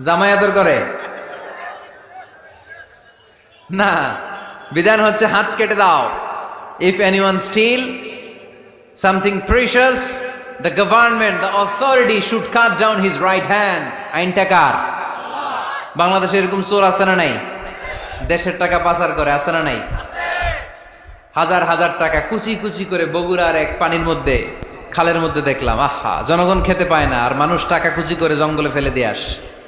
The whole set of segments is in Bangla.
জামাই আদর করে। না, বিধান হচ্ছে হাত কেটে দাও। If anyone steal something precious the government the authority should cut down his right hand আইনটা কার বাংলাদেশে এরকম চোর আছে না নাই? দেশের টাকা পাচার করে, আছে না নাই? হাজার হাজার টাকা কুচি কুচি করে বগুড়ার এক পানির মধ্যে, খালের মধ্যে দেখলাম, আহা, জনগণ খেতে পায় না, আর মানুষ টাকা কুচি করে জঙ্গলে ফেলে দিয়ে আস।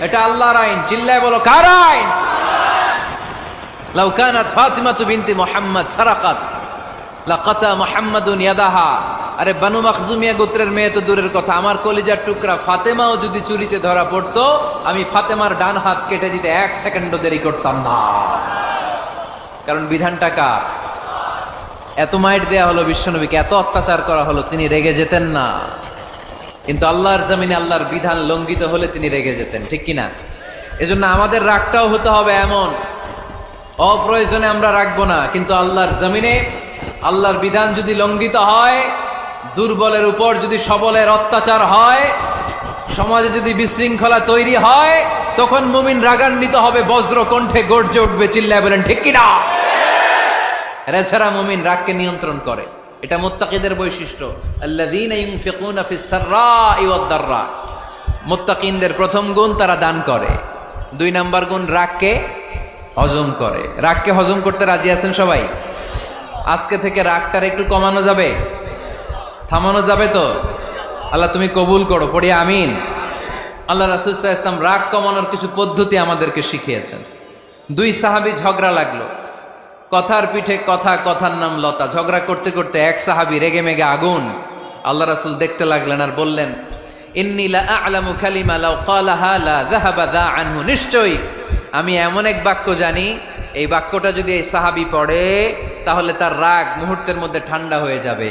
এটা আল্লাহর আইন। চিল্লায় বলো, কার আইন? লাউ কানাত ফাতিমাতু বিনতি মুহাম্মদ, সারাকাত। লাকাতা মুহাম্মাদুন ইয়াদাহা। আরে, বানু মাখজুমিয়া গোত্রের মেয়ে তো দূরের কথা। আমার কলিজার টুকরা ফাতেমাও যদি চুরিতে ধরা পড়তো, আমি ফাতেমার ডান হাত কেটে দিতে এক সেকেন্ডও দেরি করতাম না। কারণ বিধানটা কার? এত মাইট দেয়া হলো বিশ্বনবীকে, এত অত্যাচার করা হলো, তিনি রেগে যেতেন না। কিন্তু আল্লাহর জমিনে আল্লাহর বিধান লঙ্ঘিত হলে তিনি রেগে যেতেন, ঠিক কিনা? এজন্য আমাদের রাগটাও হতে হবে এমন। অপ্রয়োজনে আমরা রাখব না, কিন্তু আল্লাহর জমিনে আল্লাহর বিধান যদি লঙ্ঘিত হয়, দুর্বলের উপর যদি সবলের অত্যাচার হয়, সমাজে যদি বিশৃঙ্খলা তৈরি হয়, তখন মুমিন রাগান্বিত হবে, বজ্র কণ্ঠে গর্জে উঠবে, চিল্লায় বলেন, ঠিক কিনা? এরা ছাড়া মুমিন রাগকে নিয়ন্ত্রণ করে। এটা মোত্তাকিদের বৈশিষ্ট্য। দাররা। মোত্তাকিনদের প্রথম গুণ তারা দান করে। দুই নাম্বার গুণ রাগকে হজম করে। রাগকে হজম করতে রাজি আছেন সবাই? আজকে থেকে রাগটার একটু কমানো যাবে? থামানো যাবে তো? আল্লাহ তুমি কবুল করো, পড়ি আমিন। আল্লাহ রাসুল্লাহ ইসলাম রাগ কমানোর কিছু পদ্ধতি আমাদেরকে শিখিয়েছেন। দুই সাহাবি ঝগড়া লাগল। কথার পিঠে কথা, কথার নাম লতা। ঝগড়া করতে করতে এক সাহাবি রেগে মেগে আগুন। আল্লাহ রাসুল দেখতে লাগলেন আর বললেন নিশ্চয়ই, আমি এমন এক বাক্য জানি, এই বাক্যটা যদি এই সাহাবি পড়ে, তাহলে তার রাগ মুহূর্তের মধ্যে ঠান্ডা হয়ে যাবে।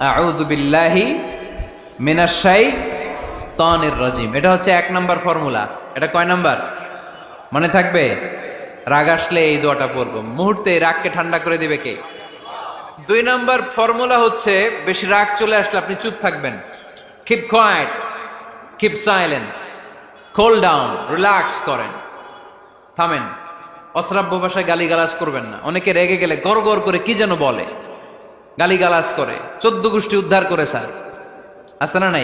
আউযু বিল্লাহি মিনাশ শাইতানির রাজিম। এটা হচ্ছে এক নম্বর ফর্মুলা। এটা কয় নাম্বার? মনে থাকবে? রাগ আসলে এই দোয়াটা পড়ব। মুহূর্তে রাগকে ঠান্ডা করে দিবে কে? দুই নম্বর ফর্মুলা হচ্ছে, বেশি রাগ চলে আসলে আপনি চুপ থাকবেন। Keep quiet keep silent cool down relax করেন। থামেন। অশ্রাব্য ভাষায় গালিগালাজ করবেন না। অনেকে রেগে গেলে গড় গড় করে কি যেন বলে। গালিগালাজ করে চোদ্দ গোষ্ঠী উদ্ধার করে স্যার। আছে না নাই?